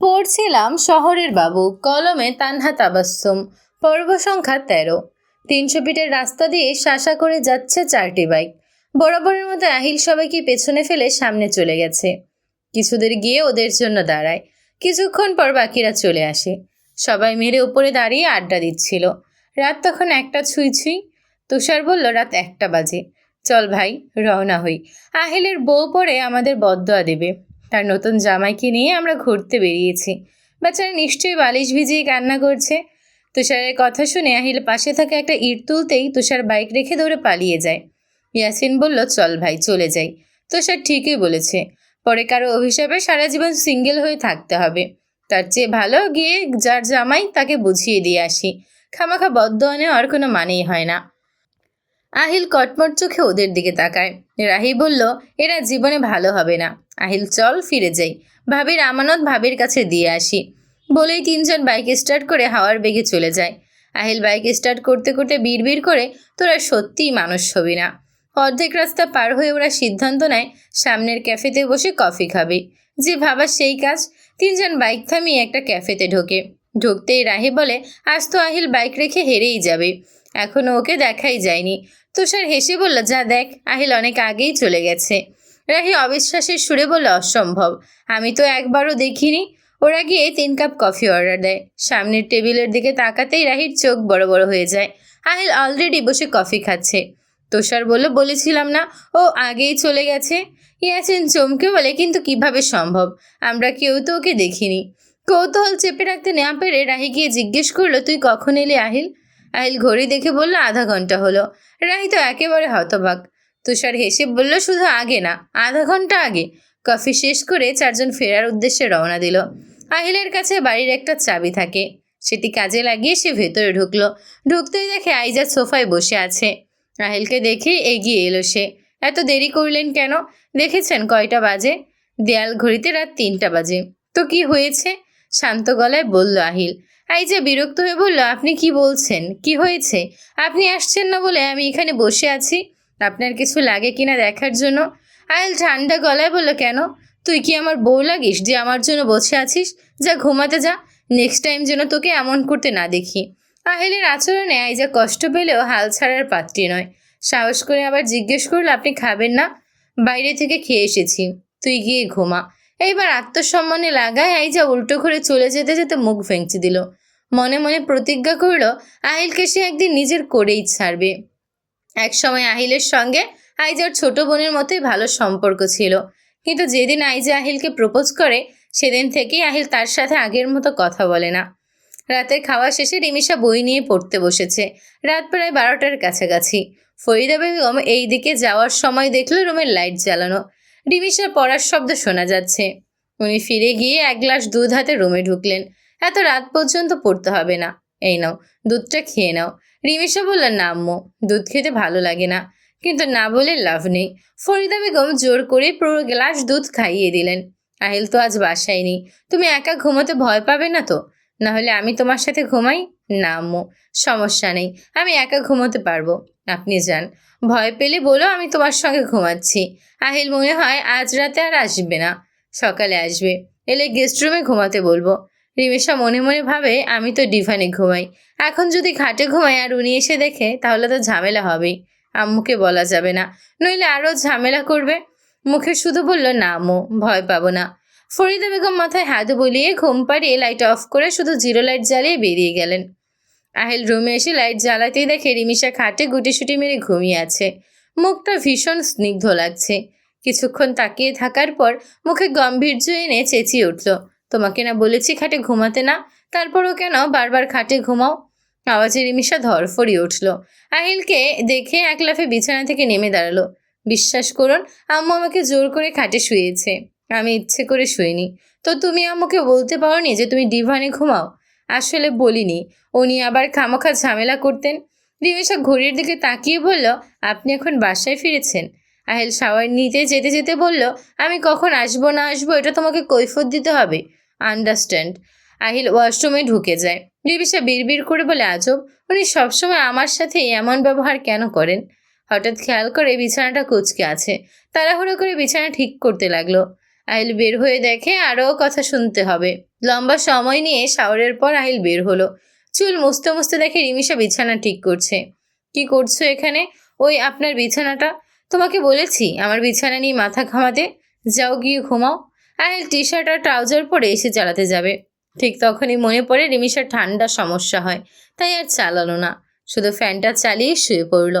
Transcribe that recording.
পড়ছিলাম শহরের বাবু, কলমে তানহা তাবাস্সুম, পর্ব সংখ্যা তেরো। তিনশো ফিটের রাস্তা দিয়ে শাসা করে যাচ্ছে চারটি বাইক। বরাবরের মতো আহিল সবাইকে পেছনে ফেলে সামনে চলে গেছে। কিছুদের গিয়ে ওদের জন্য দাঁড়ায়। কিছুক্ষণ পর বাকিরা চলে আসে। সবাই মেরে উপরে দাঁড়িয়ে আড্ডা দিচ্ছিল। রাত তখন একটা ছুঁই ছুঁই। তুষার বলল, রাত একটা বাজে। চল ভাই, রওনা হই। আহিলের বউ পরে আমাদের বদয়া দেবে। তার নতুন জামাইকে নিয়ে আমরা ঘুরতে বেরিয়েছি। বেচারা নিশ্চয়ই বালিশ ভিজিয়ে কান্না করছে। তুষারের কথা শুনে আহিল পাশে থাকা একটা ইট তুলতেই তুষার বাইক রেখে দৌড়ে পালিয়ে যায়। ইয়াসিন বলল, চল ভাই, চলে যাই। তুষার ঠিকই বলেছে। পরে কারও অভিশাপে সারা জীবন সিঙ্গেল হয়ে থাকতে হবে। তার চেয়ে ভালো গিয়ে যার জামাই তাকে বুঝিয়ে দিয়ে আসি। খামাখা বদ্ধ নেওয়ার কোনো মানেই হয় না। আহিল কটমট চোখে ওদের দিকে তাকায়। রাহি বলল, এরা জীবনে ভালো হবে না। আহিল, চল ফিরে যাই। ভাবির আমানত ভাবির কাছে দিয়ে আসি। বলেই তিনজন বাইক স্টার্ট করে হাওয়ার বেগে চলে যায়। আহিল বাইক স্টার্ট করতে করতে বিড়বিড় করে, তোরা সত্যিই মানুষ হবি না। অর্ধেক রাস্তা পার হয়ে ওরা সিদ্ধান্ত নেয়, সামনের ক্যাফেতে বসে কফি খাবে। যে ভাবা সেই কাজ, তিনজন বাইক থামিয়ে একটা ক্যাফেতে ঢোকে। ঢুকতেই রাহি বলে, আজ তো আহিল বাইক রেখে হেরেই যাবে। এখনও ওকে দেখাই যায়নি। তুষার হেসে বলল, যা দেখ, আহিল অনেক আগেই চলে গেছে। রাহি অবিশ্বাসের সুরে বলল, অসম্ভব। আমি তো একবারও দেখিনি। ওরা গিয়ে তিন কাপ কফি অর্ডার দেয়। সামনের টেবিলের দিকে তাকাতেই রাহির চোখ বড় বড় হয়ে যায়। আহিল অলরেডি বসে কফি খাচ্ছে। তুষার বলল, বলেছিলাম না, ও আগেই চলে গেছে। ইয়াসিন চমকে বলে, কিন্তু কীভাবে সম্ভব? আমরা কেউ তো ওকে দেখিনি। কৌতূহল চেপে রাখতে না পেরে রাহি গিয়ে জিজ্ঞেস করল, তুই কখন এলি আহিল? আহিল ঘড়ি দেখে বলল, আধা ঘণ্টা হলো। রাহি তো একেবারে হতবাক। তুষার হেসে বলল, শুধু আগে না, আধা ঘণ্টা আগে। কফি শেষ করে চারজন ফেরার উদ্দেশ্যে রওনা দিল। আহিলের কাছে বাড়ির একটা চাবি থাকে। সেটি কাজে লাগিয়ে সে ভেতরে ঢুকলো। ঢুকতেই দেখে আইজা সোফায় বসে আছে। আহিলকে দেখে এগিয়ে এলো সে। এত দেরি করলেন কেন? দেখেছেন কয়টা বাজে? দেয়াল ঘড়িতে রাত তিনটা বাজে। তো কি হয়েছে? শান্ত গলায় বলল আহিল, এই যে বিরক্ত হয়ে বলল, আপনি কি বলছেন? কি হয়েছে? আপনি আসছেন না বলে আমি এখানে বসে আছি। আপনার কিছু লাগে কিনা দেখার জন্য? আইল ঠান্ডা গলায় বলল, কেন? তুই কি আমার বউ লাগিস যে আমার জন্য বসে আছিস? যা ঘুমাতে যা নেক্সট টাইম যেন তোকে এমন করতে না দেখি। আহিলের আচরণে আইজা কষ্ট পেলেও হাল ছাড়ার পাত্রী নয়। সাহস করে আবার জিজ্ঞেস করল, আপনি খাবেন না? বাইরে থেকে খেয়ে এসেছি। তুই গিয়ে ঘুমা। এইবার আত্মসম্মানে লাগায় আইজা উল্টো করে চলে যেতে যেতে মুখ ভেঙচি দিল। মনে মনে প্রতিজ্ঞা করল, আহিলকে সে একদিন নিজের করেই ছাড়বে। এক সময় আহিলের সঙ্গে আইজার ছোট বোনের মতোই ভালো সম্পর্ক ছিল। কিন্তু যেদিন আইজা আহিলকে প্রপোজ করে, সেদিন থেকেই আহিল তার সাথে আগের মতো কথা বলে না। রাতের খাওয়া শেষে রিমিশা বই নিয়ে পড়তে বসেছে। রাত প্রায় বারোটার কাছাকাছি। ফরিদা বেগম এই দিকে যাওয়ার সময় দেখল রুমের লাইট জ্বালানো। রিমিশার পড়ার শব্দ শোনা যাচ্ছে। উনি ফিরে গিয়ে এক গ্লাস দুধ হাতে রুমে ঢুকলেন। এত রাত পর্যন্ত পড়তে হবে না। এই নাও, দুধটা খেয়ে নাও। রিমিশা বললেন না দুধ খেতে ভালো লাগে না। কিন্তু না বলে লাভ নেই। ফরিদা বেগম জোর করে পুরো গ্লাস দুধ খাইয়ে দিলেন। আহিল তো আজ বাসায় নেই। তুমি একা ঘুমোতে ভয় পাবে না তো? না হলে আমি তোমার সাথে ঘুমাই? না, আম্মু, সমস্যা নেই। আমি একা ঘুমোতে পারব। আপনি যান। ভয় পেলে বলো আমি তোমার সঙ্গে ঘুমাচ্ছি। আহিল মনে হয় আজ রাতে আর আসবে না। সকালে আসবে। এলে গেস্ট রুমে ঘুমাতে বলব। রিমেশা মনে মনে ভাবে, আমি তো ডিভানে ঘুমাই। এখন যদি ঘাটে ঘুমাই আর উনি এসে দেখে, তাহলে তো ঝামেলা হবেই। আম্মুকে বলা যাবে না। নইলে আরও ঝামেলা করবে। মুখে শুধু বলল, না, আম্মু, ভয় পাবো না। ফরিদা বেগম মাথায় হাত বলিয়ে ঘুম পাড়িয়ে লাইট অফ করে শুধু জিরো লাইট জ্বালিয়ে বেরিয়ে গেলেন। আহিল রুমে এসে লাইট জ্বালাতেই দেখে রিমিশা খাটে গুটিসুটি মেরে ঘুমিয়ে আছে। মুখটা ভীষণ স্নিগ্ধ লাগছে। কিছুক্ষণ তাকিয়ে থাকার পর মুখে গম্ভীর্য এনে চেঁচিয়ে উঠল, তোমাকে না বলেছি খাটে ঘুমাতে না? তারপরও কেন বারবার খাটে ঘুমাও? আওয়াজে রিমিশা ধরফড়িয়ে উঠল। আহিলকে দেখে এক লাফে বিছানা থেকে নেমে দাঁড়াল। বিশ্বাস করুন, আম্মু আমাকে জোর করে খাটে শুয়েছে। আমি ইচ্ছে করে শুইনি। তো তুমি আমাকে বলতে পারোনি যে তুমি ডিভানে ঘুমাও? আসলে বলিনি। উনি আবার খামোখা ঝামেলা করতেন। রিমিশা ঘড়ির দিকে তাকিয়ে বলল, আপনি এখন বাসায় ফিরেছেন? আহিল শাওয়ার নিতে যেতে যেতে বলল, আমি কখন আসব না আসব এটা তোমাকে কৈফত দিতে হবে। আন্ডারস্ট্যান্ড। আহিল ওয়াশরুমে ঢুকে যায়। রিবিশা বিড়বিড় করে বলে, আজব, উনি সবসময় আমার সাথে এমন ব্যবহার কেন করেন? হঠাৎ খেয়াল করে বিছানাটা কুচকে আছে। তাড়াহুড়ো করে বিছানা ঠিক করতে লাগল। আহিল বের হয়ে দেখে আরও কথা শুনতে হবে। লম্বা সময় নিয়ে শাওয়ারের পর আহিল বের হলো। চুল মুছতে মুছতে দেখে রিমিশা বিছানা ঠিক করছে। কি করছ এখানে? ওই আপনার বিছানাটা? তোমাকে বলেছি, আমার বিছানা নিয়ে মাথা ঘামাতে। যাও গিয়ে ঘুমাও। আহিল টি শার্ট আর ট্রাউজার পরে এসে চালাতে যাবে। ঠিক তখনই মনে পড়ে রিমিশার ঠান্ডা সমস্যা হয়, তাই আর চালালো না। শুধু ফ্যানটা চালিয়ে শুয়ে পড়ল।